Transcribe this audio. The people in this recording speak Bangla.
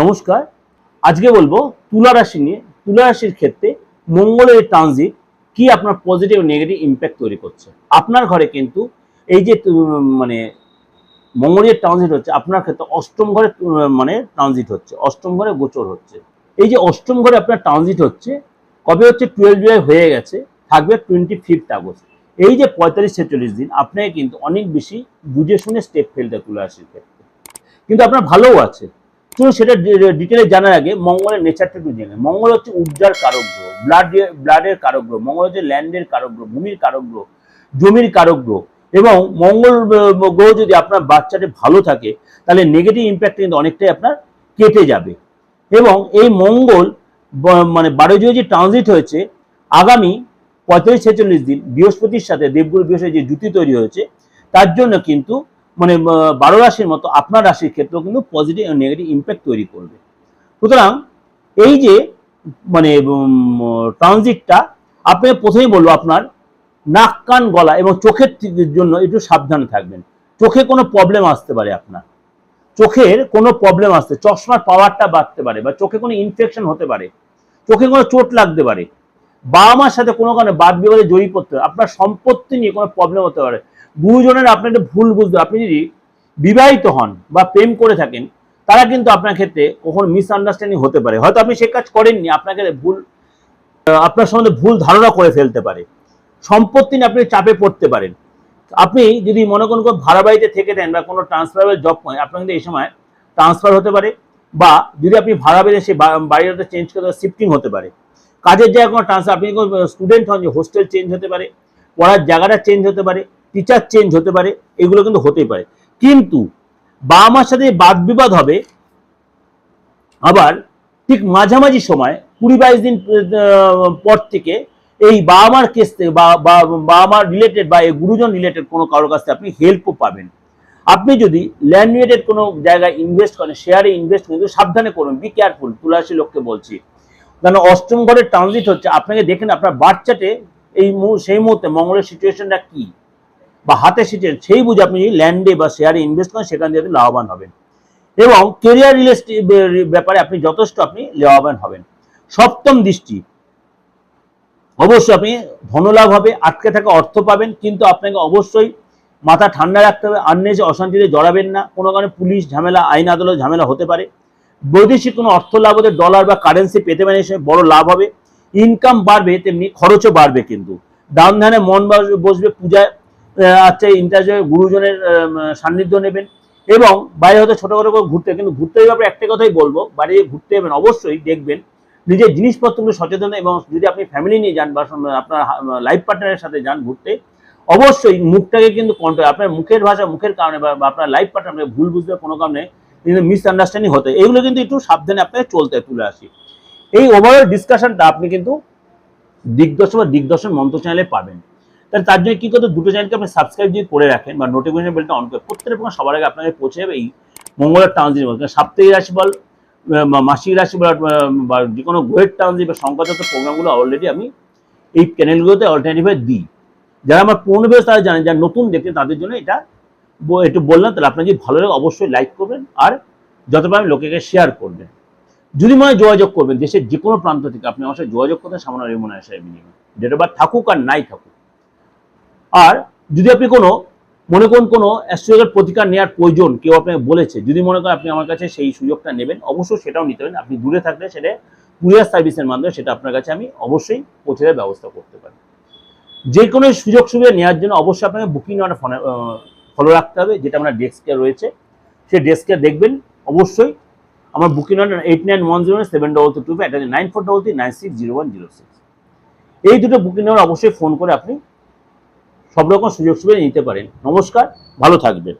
নমস্কার। আজকে বলব তুলা রাশি নিয়ে। তুলা রাশির ক্ষেত্রে মঙ্গলের ট্রানজিট কি আপনার পজিটিভ নেগেটিভ ইম্প্যাক্ট তৈরি করছে? আপনার ঘরে কিন্তু এই যে মানে মঙ্গলের ট্রানজিট হচ্ছে, আপনার ক্ষেত্রে অষ্টম ঘরে মানে ট্রানজিট হচ্ছে, অষ্টম ঘরে গোচর হচ্ছে। এই যে অষ্টম ঘরে আপনার ট্রানজিট হচ্ছে, কবে হচ্ছে? টুয়েলভ জুলাই হয়ে গেছে, থাকবে টোয়েন্টি ফিফথ আগস্ট এই যে পঁয়তাল্লিশ ছেচল্লিশ দিন, আপনাকে কিন্তু অনেক বেশি বুঝে শুনে স্টেপ ফেলতে তুলে রাশির ক্ষেত্রে। কিন্তু আপনার ভালোও আছে। চলুন সেটা ডিটেলে জানার আগে মঙ্গলের নেচারটা একটু জেনে মঙ্গল হচ্ছে উর্জার কারক গ্রহ ব্লাড ব্লাডের কারক গ্রহ মঙ্গল হচ্ছে ল্যান্ডের কারক গ্রহ ভূমির কারক গ্রহ জমির কারক গ্রহ এবং মঙ্গল গ্রহ যদি আপনার বাচ্চাটি ভালো থাকে, তাহলে নেগেটিভ ইম্প্যাক্ট কিন্তু অনেকটাই আপনার কেটে যাবে। এবং এই মঙ্গল মানে বারো জুয়ে যে ট্রানজিট হয়েছে, আগামী পঁয়তাল্লিশ ছেচল্লিশ দিন, বৃহস্পতির সাথে দেবগুরু বৃহস্পতি যে জুতি তৈরি হয়েছে, তার জন্য কিন্তু মানে বারো রাশির মতো আপনার রাশির ক্ষেত্রেও কিন্তু পজিটিভ এবং নেগেটিভ ইম্প্যাক্ট তৈরি করবে। সুতরাং এই যে মানে ট্রানজিটটা আপনি প্রথমেই বলব আপনার নাক, কান, গলা এবং চোখের জন্য একটু সাবধানে থাকবেন। চোখে কোনো প্রবলেম আসতে পারে আপনার। চোখের কোনো প্রবলেম আসতে, চশমার পাওয়ারটা বাড়তে পারে বা চোখে কোনো ইনফেকশন হতে পারে। চোখে কোনো চোট লাগতে পারে। বাবা মার সাথে কোনো কারণে বাদ বিবাদে জড়িয়ে পড়তে আপনার সম্পত্তি নিয়ে কোনো প্রবলেম হতে পারে। গুরুজনের আপনি একটা ভুল বুঝতে আপনি যদি বিবাহিত হন বা প্রেম করে থাকেন, তারা কিন্তু আপনার ক্ষেত্রে কখনো মিসআন্ডারস্ট্যান্ডিং হতে পারে। হয়তো আপনি সে কাজ করেননি, আপনাকে ভুল আপনার সম্বন্ধে ভুল ধারণা করে ফেলতে পারে। সম্পত্তি নিয়ে আপনি চাপে পড়তে পারেন। আপনি যদি মনে কোনো ভাড়া বাড়িতে থেকে দেন বা কোনো ট্রান্সফারেবল জব করেন, আপনার কিন্তু এই সময় ট্রান্সফার হতে পারে বা যদি আপনি ভাড়া বেঁধে সেই বাড়িটা চেঞ্জ করে শিফটিং হতে পারে। কাজের জায়গায় কোনো ট্রান্সফার আপনি স্টুডেন্ট হন, যে হোস্টেল চেঞ্জ হতে পারে, পড়ার জায়গাটা চেঞ্জ হতে পারে টিচার চেঞ্জ হতে পারে, এগুলো কিন্তু হতেই পারে। কিন্তু বাবা মার সাথে বাদ বিবাদ হবে, আবার ঠিক মাঝামাঝি সময়, কুড়ি বাইশ দিন পর থেকে এই বাবা মার কেস থেকে বাবা মার রিলেটেড বা এই গুরুজন রিলেটেড কোনো কারোর কাছ থেকে আপনি হেল্পও পাবেন। আপনি যদি ল্যান্ড রিলেটেড কোনো জায়গায় ইনভেস্ট করেন শেয়ারে ইনভেস্ট করেন সাবধানে করুন বি কেয়ারফুল তুলাসী লোককে বলছি। কারণ অষ্টম ঘরের ট্রানজিট হচ্ছে। আপনাকে দেখেন আপনার বাচ্চাটে এই সেই মুহূর্তে মঙ্গলের সিচুয়েশনটা কি? বা হাতে সিচুয়েশন সেই বুঝে আপনি যদি ল্যান্ডে বা শেয়ারে ইনভেস্ট করেন, সেখান থেকে লাভবান হবেন। এবং কেরিয়ার রিলেটেড ব্যাপারে আপনি যথেষ্ট আপনি লাভবান হবেন। সপ্তম দৃষ্টি, অবশ্যই আপনি ধনলাভ হবে, আটকে থাকা অর্থ পাবেন, কিন্তু আপনাকে অবশ্যই মাথা ঠান্ডা রাখতে হবে আন্নেসে অশান্তিতে জড়াবেন না। কোনো কারণে পুলিশ ঝামেলা, আইন আদালত ঝামেলা হতে পারে। বৈদেশিক কোনো অর্থ লাভ হতে ডলার বা কারেন্সি পেতে পারেন, সে বড় লাভ হবে। ইনকাম বাড়বে, তেমনি খরচও বাড়বে কিন্তু। দান ধ্যানে মন বসবে পূজায় আচ্ছা ইন্টারজে গুরুজনের সান্নিধ্য নেবেন। এবং বাইরে হয়তো ছোটো করে ঘুরতে, কিন্তু ঘুরতে ব্যাপারে একটা কথাই বলব বাইরে ঘুরতে যাবেন, অবশ্যই দেখবেন নিজের জিনিসপত্রগুলো সচেতন এবং যদি আপনি ফ্যামিলি নিয়ে যান বা আপনার লাইফ পার্টনারের সাথে যান ঘুরতে, অবশ্যই মুখটাকে কিন্তু কন্ট্রোল আপনার মুখের ভাষা, মুখের কারণে বা আপনার লাইফ পার্টনার ভুল বুঝবে কোনো কারণে মিসআন্ডারস্ট্যান্ডিং হতে। এইগুলো কিন্তু একটু সাবধানে আপনাকে চলতে তুলে আসি। এই ওভারঅল ডিসকাশনটা আপনি কিন্তু দিগদর্শন বা দিগদর্শন মন্ত্র চ্যানেলে পাবেন। তাহলে তার জন্য কি করতে দুটো চ্যানেলকে আপনি সাবস্ক্রাইব যদি করে রাখেন বা নোটিফিকেশন বেলটা অন করে প্রত্যেকের প্রকার সবার আগে আপনাকে পৌঁছে যাবে এই মঙ্গলের ট্রানজিট বল। সাপ্তাহিক রাশি বল মাসিক রাশি বল বা যে কোনো গ্রহের ট্রানজিট বা সংখ্যাগত প্রোগ্রামগুলো অলরেডি আমি এই চ্যানেলগুলোতে অল্টারনেটিভে দিই। যারা আমার পুরনো বেশ তারা জানেন, যারা নতুন দেখতে তাদের জন্য এটা একটু বললাম, তাহলে আপনার যদি ভালো লাগে অবশ্যই লাইক করবেন আর যত পারেন লোকেকে শেয়ার করবেন। যদি মনে হয় যোগাযোগ করবেন, দেশের যে কোনো প্রান্ত থেকে আপনি আমার সাথে যোগাযোগ করতে সামান্য রেমন আসায় বিনিময় ডেট অফ বার্থ থাকুক আর নাই থাকুক। আর যদি আপনি কোনো, মনে করুন কোনো অ্যাস্ট্রোলজার প্রতিকার নেওয়ার প্রয়োজন কেউ আপনাকে বলেছে, যদি মনে করেন আপনি আমার কাছে সেই সুযোগটা নেবেন, অবশ্যই সেটাও নিতে পারেন। আপনি দূরে থাকলে সেটা কুরিয়ার সার্ভিসের মাধ্যমে সেটা আপনার কাছে আমি অবশ্যই পৌঁছে দেওয়ার ব্যবস্থা করতে পারি। যে কোনো সুযোগ সুবিধা নেওয়ার জন্য অবশ্যই আপনাকে বুকিং ফোনে ফলো রাখতে হবে, যেটা আমার ডেস্কে রয়েছে। সেই ডেস্কে দেখবেন, অবশ্যই আমার booking number eight nine one zero seven double two two এটা nine four double three nine six zero one zero six এই দুটো বুকিং নাম্বার অবশ্যই ফোন করে আপনি সব রকম সুযোগ সুবিধা নিতে পারেন। নমস্কার, ভালো থাকবেন।